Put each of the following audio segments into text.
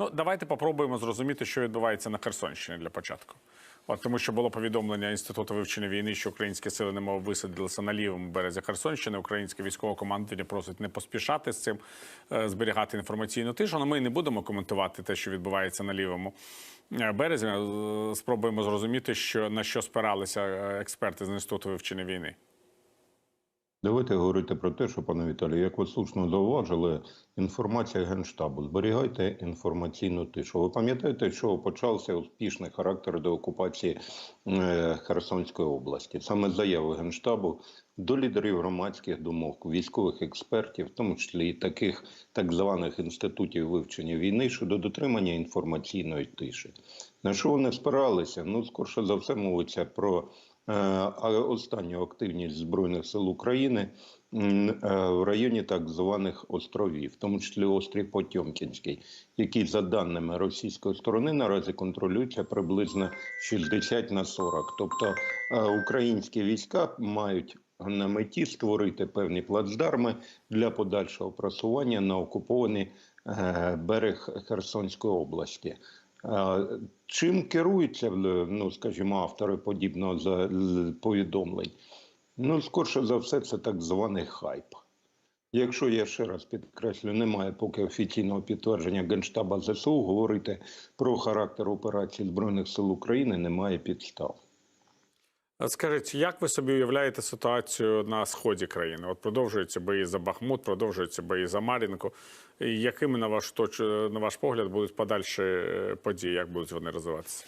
Ну, давайте попробуємо зрозуміти, що відбувається на Херсонщині для початку. От тому, що було повідомлення інституту вивчення війни, що українські сили немов висадилися на лівому березі Херсонщини. Українське військове командування просить не поспішати з цим, е, зберігати інформаційну тишу. Але ми не будемо коментувати те, що відбувається на лівому е, березі. Е, Спробуємо зрозуміти, що на що спиралися експерти з інституту вивчення війни. Давайте говорити про те, що, пане Віталію, як ви слушно зауважили, інформація Генштабу. Зберігайте інформаційну тишу. Ви пам'ятаєте, що почався успішний характер деокупації е, Херсонської області? Саме заяви Генштабу до лідерів громадських думок, військових експертів, в тому числі і таких так званих інститутів вивчення війни щодо дотримання інформаційної тиші. На що вони спиралися? Ну, скорше за все, мовиться про а останню активність збройних сил України е, в районі так званих островів, в тому числі острів Потьомкінський, який за даними російської сторони наразі контролюється приблизно 60 на 40. Тобто е, українські війська мають на меті створити певні плацдарми для подальшого просування на окупований е, берег Херсонської області. Е, Чим керуються, ну скажімо, автори подібного повідомлень? Ну, скорше за все, це так званий хайп. Якщо я ще раз підкреслю, немає поки офіційного підтвердження Генштаба ЗСУ, говорити про характер операції Збройних сил України немає підстав. Е, Скажіть, як ви собі уявляєте ситуацію на сході країни? От продовжуються бої за Бахмут, продовжуються бої за Мар'їнку. Якими на ваш точ... на ваш погляд будуть подальші е, події? Як будуть вони розвиватися?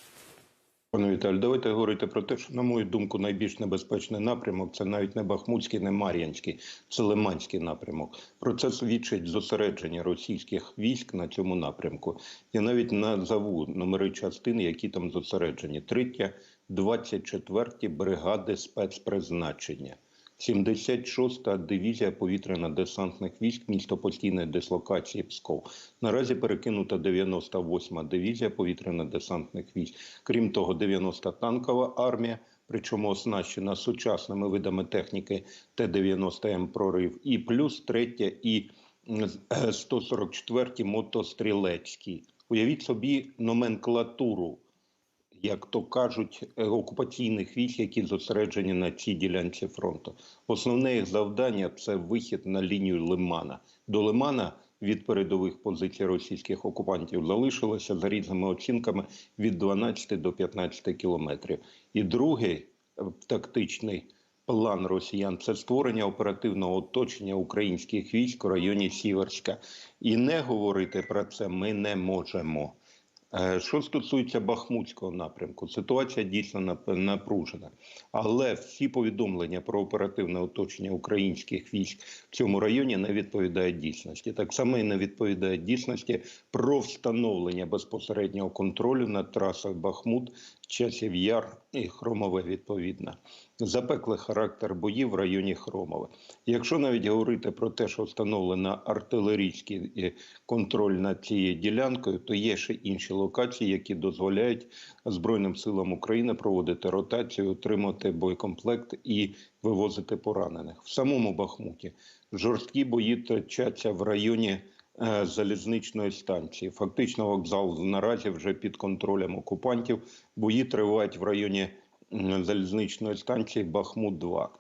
Пане Віталію, давайте говорити про те, що, на мою думку, найбільш небезпечний напрямок це навіть не Бахмутський, не Мар'янський, це Лиманський напрямок. Про це свідчить зосередження російських військ на цьому напрямку. Я навіть назову номери частин, які там зосереджені. Третя, 24 бригади спецпризначення. 76-та дивізія повітряно-десантних військ місто постійної дислокації Псков. Наразі перекинута 98-та дивізія повітряно-десантних військ. Крім того, 90-та танкова армія, причому оснащена сучасними видами техніки Т-90М прорив, і плюс третя і е, 144-ті мотострілецькі. Уявіть собі номенклатуру як то кажуть, окупаційних військ, які зосереджені на цій ділянці фронту. Основне їх завдання це вихід на лінію Лимана. До Лимана від передових позицій російських окупантів залишилося за різними оцінками від 12 до 15 кілометрів. І другий е, тактичний план росіян це створення оперативного оточення українських військ у районі Сіверська. І не говорити про це ми не можемо. Е, Що стосується Бахмутського напрямку, ситуація дійсно нап- напружена, але всі повідомлення про оперативне оточення українських військ в цьому районі не відповідають дійсності. Так само і не відповідає дійсності про встановлення безпосереднього контролю над трасою Бахмут, Часів Яр і Хромове відповідно. Запеклий характер боїв в районі Хромове. Якщо навіть говорити про те, що встановлено артилерійський е, контроль над цією ділянкою, то є ще інші локації, які дозволяють Збройним силам України проводити ротацію, отримати боєкомплект і вивозити поранених. В самому Бахмуті жорсткі бої точаться в районі залізничної станції. Фактично, вокзал наразі вже під контролем окупантів. Бої тривають в районі залізничної станції Бахмут 2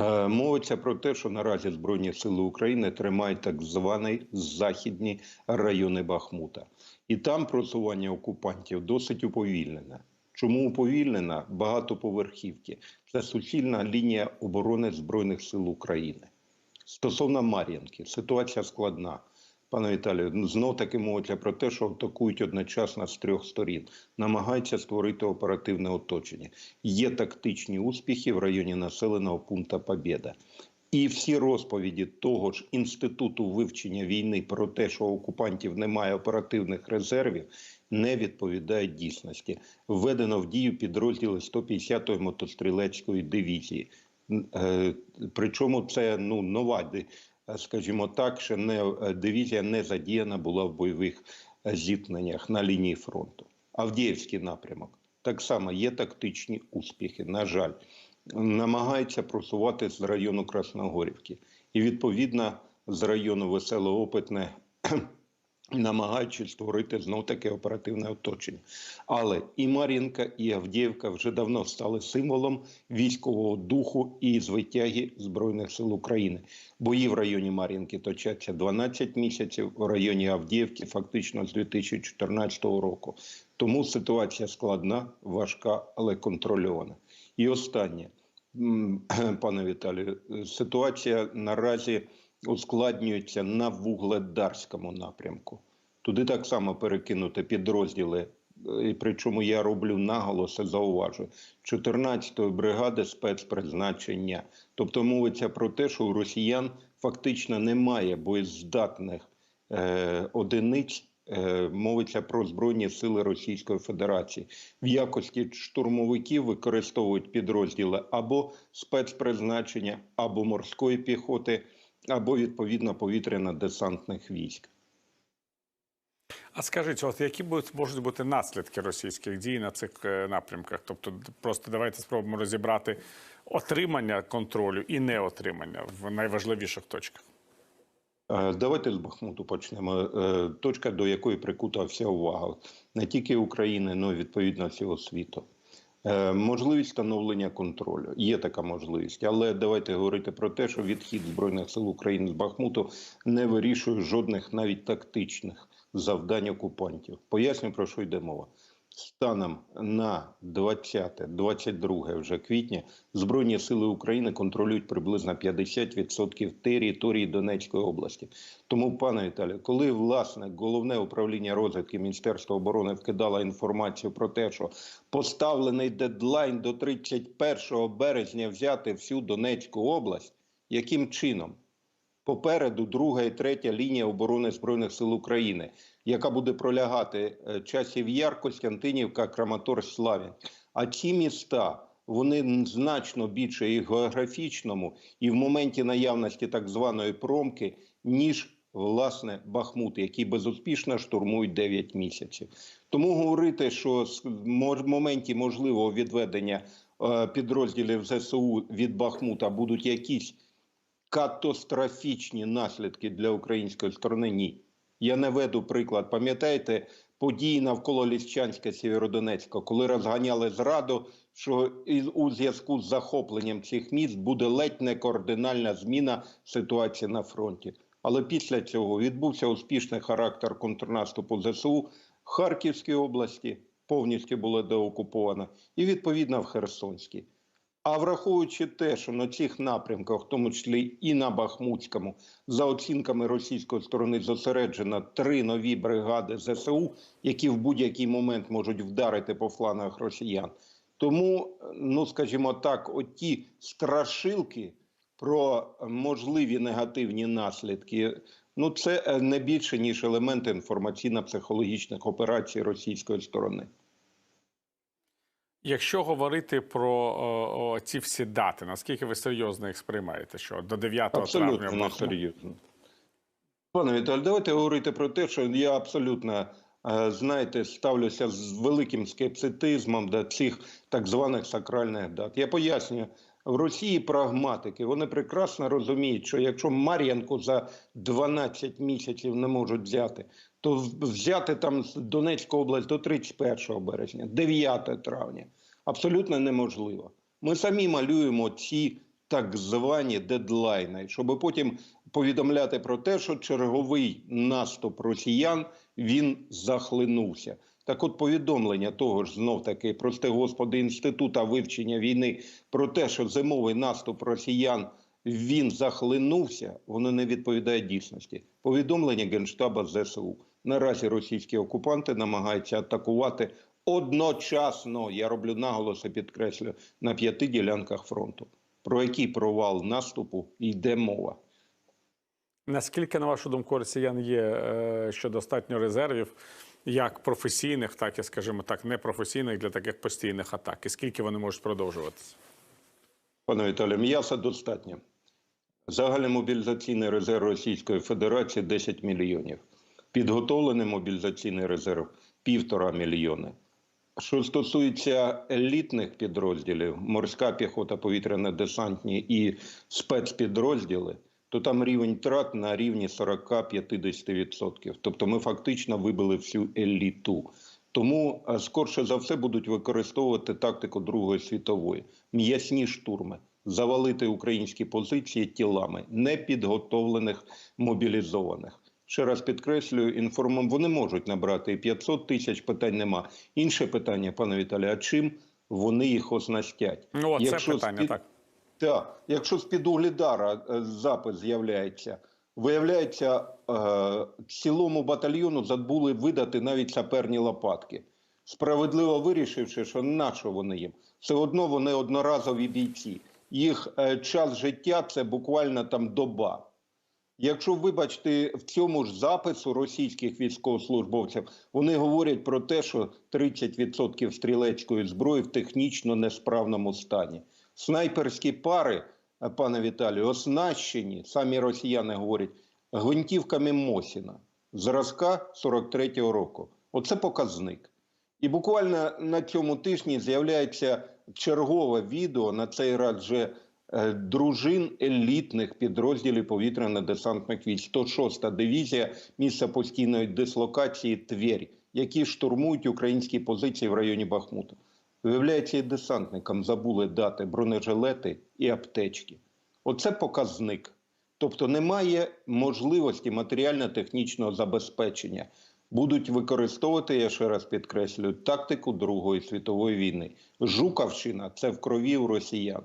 Е, Мовиться про те, що наразі Збройні сили України тримають так звані західні райони Бахмута, і там просування окупантів досить уповільнене. Чому уповільнена? Багатоповерхівки. Це суцільна лінія оборони Збройних сил України. Стосовно Мар'їнки, ситуація складна. Пане Віталію, ну, знов таки мовиться про те, що атакують одночасно з трьох сторін, намагаються створити оперативне оточення. Є тактичні успіхи в районі населеного пункту Побєда. І всі розповіді того ж інституту вивчення війни про те, що окупантів немає оперативних резервів, не відповідають дійсності. Введено в дію підрозділи 150-ї мотострілецької дивізії. Е, Причому це ну нова скажімо так, ще не е, дивізія не задіяна була в бойових е, зіткненнях на лінії фронту. Авдіївський напрямок так само є тактичні успіхи. На жаль, намагаються просувати з району Красногорівки, і відповідно з району Веселоопитне намагаючись створити знов таке оперативне оточення. Але і Мар'їнка, і Авдіївка вже давно стали символом військового духу і звитяги Збройних сил України. Бої в районі Мар'їнки точаться 12 місяців, в районі Авдіївки фактично з 2014 року. Тому ситуація складна, важка, але контрольована. І останнє, пане Віталію, ситуація наразі ускладнюється на вугледарському напрямку. Туди так само перекинути підрозділи. е, І причому я роблю наголоси, зауважую 14-ї бригади спецпризначення. Тобто мовиться про те, що у росіян фактично немає боєздатних е, одиниць. Е, мовиться про збройні сили Російської Федерації в якості штурмовиків використовують підрозділи або спецпризначення, або морської піхоти, або відповідно повітряно-десантних військ. А скажіть, от які можуть бути наслідки російських дій на цих е, напрямках? Тобто, просто давайте спробуємо розібрати отримання контролю і неотримання в найважливіших точках. Е, Давайте з Бахмуту почнемо. Е, Точка, до якої прикута вся увага не тільки України, але й відповідно всього світу. Е, Можливість встановлення контролю є така можливість, але давайте говорити про те, що відхід збройних сил України з Бахмуту не вирішує жодних навіть тактичних завдань окупантів. Поясню про що йде мова. Станом на 20-22 вже квітня Збройні сили України контролюють приблизно 50% території Донецької області. Тому, пане Віталію, коли власне головне управління розвідки Міністерства оборони вкидало інформацію про те, що поставлений дедлайн до 31 березня взяти всю Донецьку область, яким чином? Попереду друга і третя лінія оборони збройних сил України, яка буде пролягати е, часів Яр, Костянтинівка, Краматорськ, Славянськ. А ці міста вони значно більше і географічному, і в моменті наявності так званої промки, ніж власне Бахмут, який безуспішно штурмують 9 місяців. Тому говорити, що в моменті можливого відведення е, підрозділів ЗСУ від Бахмута будуть якісь катастрофічні наслідки для української сторони ні. Я не веду приклад. Пам'ятаєте події навколо Ліщанська Сєвєродонецька, коли розганяли зраду, що у зв'язку з захопленням цих міст буде ледь не кардинальна зміна ситуації на фронті. Але після цього відбувся успішний характер контрнаступу ЗСУ в Харківській області, повністю була деокупована, і відповідно в Херсонській. А враховуючи те, що на цих напрямках, в тому числі і на Бахмутському, за оцінками російської сторони зосереджено три нові бригади ЗСУ, які в будь-який момент можуть вдарити по флангах росіян. Тому, ну скажімо так, оті страшилки про можливі негативні наслідки. Ну, це е, не більше ніж елементи інформаційно-психологічних операцій російської сторони. Якщо говорити про о, о, ці всі дати, наскільки ви серйозно їх сприймаєте? Що до 9 Абсолютно травня не серйозно. Пане Віталій, давайте говорити про те, що я абсолютно, е, знаєте, ставлюся з великим скепситизмом до цих так званих сакральних дат. Я пояснюю, в Росії прагматики, вони прекрасно розуміють, що якщо Мар'янку за 12 місяців не можуть взяти, то взяти там з Донецьку область до 31 березня, 9 травня абсолютно неможливо. Ми самі малюємо ці так звані дедлайни, щоб потім повідомляти про те, що черговий наступ росіян він захлинувся. Так, от повідомлення того ж знов таки, прости господи, інститута вивчення війни про те, що зимовий наступ росіян він захлинувся, воно не відповідає дійсності. Повідомлення генштаба ЗСУ. Наразі російські окупанти намагаються атакувати одночасно. Я роблю наголоси, підкреслю на п'яти ділянках фронту. Про який провал наступу йде мова? Наскільки, на вашу думку, росіян є е, що достатньо резервів, як професійних, так і, скажімо так, непрофесійних для таких постійних атак? І скільки вони можуть продовжуватися? Пане Віталію, м'яса достатньо. Загальний мобілізаційний резерв Російської Федерації 10 мільйонів. Підготовлений мобілізаційний резерв півтора мільйони. Що стосується елітних підрозділів, морська піхота, повітряно-десантні і спецпідрозділи, то там рівень втрат на рівні 40-50%. Тобто ми фактично вибили всю еліту. Тому е, скорше за все будуть використовувати тактику Другої світової, м'ясні штурми, завалити українські позиції тілами непідготовлених мобілізованих. Ще раз підкреслюю, інформам вони можуть набрати і 500 тисяч, питань нема. Інше питання, пане Віталію, а чим вони їх оснастять? Ну, це питання, з-під- так. Так, якщо з-під угледара е, запис з'являється, виявляється, е, цілому батальйону забули видати навіть саперні лопатки. Справедливо вирішивши, що на що вони їм? Все одно вони одноразові бійці. Їх е, час життя це буквально там доба. Якщо вибачте, в цьому ж запису російських військовослужбовців вони говорять про те, що 30% стрілецької зброї в технічно несправному стані. Снайперські пари, е, пане Віталію, оснащені, самі росіяни говорять, гвинтівками Мосіна, зразка 43-го року. Оце показник. І буквально на цьому тижні з'являється чергове відео, на цей раз вже е, дружин елітних підрозділів повітряно-десантних військ. 106-та дивізія місця постійної дислокації Тверь, які штурмують українські позиції в районі Бахмута. Виявляється, і десантникам забули дати бронежилети і аптечки. Оце показник. Тобто немає можливості матеріально-технічного забезпечення. Будуть використовувати, я ще раз підкреслюю, тактику Другої світової війни. Жукавщина це в крові у росіян.